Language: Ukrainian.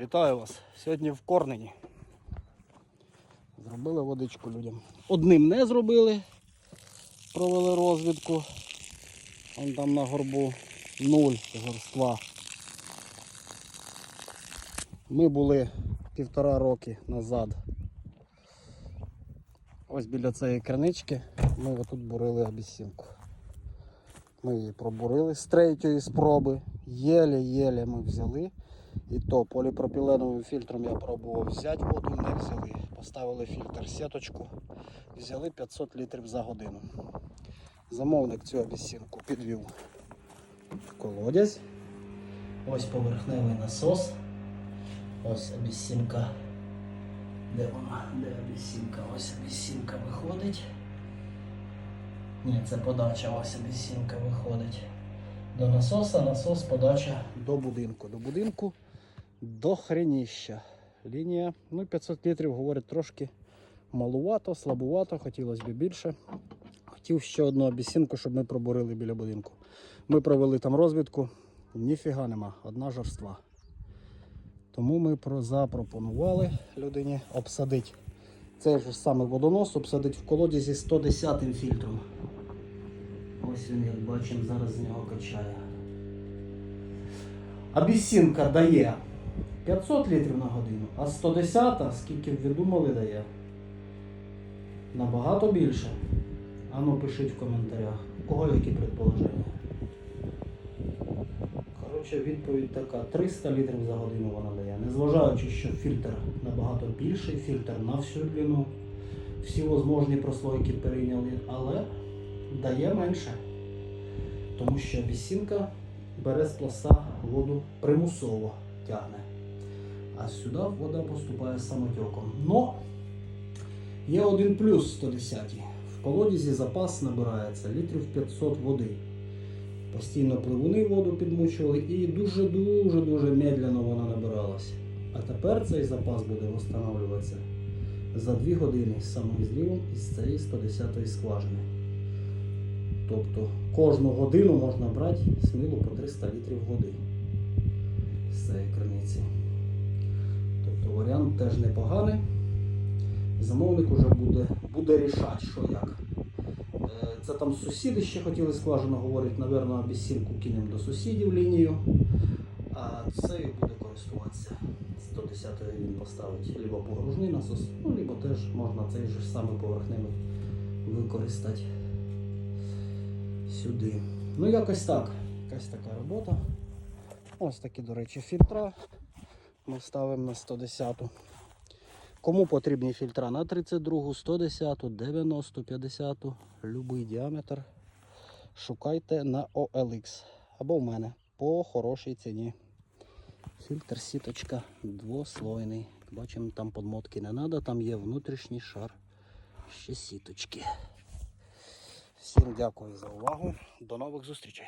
Вітаю вас! Сьогодні в Корнені. Зробили водичку людям. Одним не зробили, провели розвідку. Вон там на горбу нуль горства. Ми були півтора роки назад. Ось біля цієї кринички ми отут бурили абісінку. Ми її пробурили з третьої спроби. Єле-єле ми взяли. І то поліпропіленовим фільтром я пробував взяти воду, не взяли. Поставили фільтр сіточку, взяли 500 літрів за годину. Замовник цю абісінку підвів колодязь. Ось поверхневий насос. Ось абісінка. Де вона? Де абісінка? Ось абісінка виходить. Ні, це подача, ось абісінка виходить. До насоса, насос подача до будинку. До будинку до хреніща. Лінія, ну 500 літрів, говорить, трошки малувато, слабувато, хотілося б більше. Хотів ще одну обіцянку, щоб ми пробурили біля будинку. Ми провели там розвідку, ніфіга нема, одна жорства. Тому ми про- запропонували людині обсадити цей же самий водонос, обсадити в колодязі 110 фільтром. Ось він, як бачимо, зараз з нього качає. Абісінка дає 500 літрів на годину, а 110, скільки б ви думали, дає. Набагато більше. Ану пишіть в коментарях, у кого які предположення. Коротше, відповідь така: 300 літрів за годину вона дає. Незважаючи, що фільтр набагато більший, фільтр на всю длину, всі можливі прослойки перейняли, але дає менше. Тому що бісінка бере з пласта воду примусово тягне. А сюди вода поступає самотеком. Но є один плюс 110. В колодязі запас набирається літрів 500 води. Постійно пливуни воду підмучували і дуже-дуже дуже медленно вона набиралась. А тепер цей запас буде встановлюватися за 2 години з злівом із цієї 110 скважини. Тобто кожну годину можна брати сміло по 300 літрів води з цієї криниці. Варіант теж непоганий. Замовник вже буде, буде рішати, що як. Е, Це там сусіди ще хотіли скважину, говорять, напевно, обіцінку кинемо до сусідів лінію. А цею буде користуватися. 110 він поставить либо погружний насос, ну, либо теж можна цей же самий поверхневий використати сюди. Ну, якось так. Якась така робота. Ось такі, до речі, фільтра. Ми ставимо на 110. Кому потрібні фільтра на 32, 110, 90, 50, любий діаметр. Шукайте на OLX або в мене по хорошій ціні. Фільтр сіточка двослойний. Бачимо, там подмотки не треба, там є внутрішній шар ще сіточки. Всім дякую за увагу. До нових зустрічей.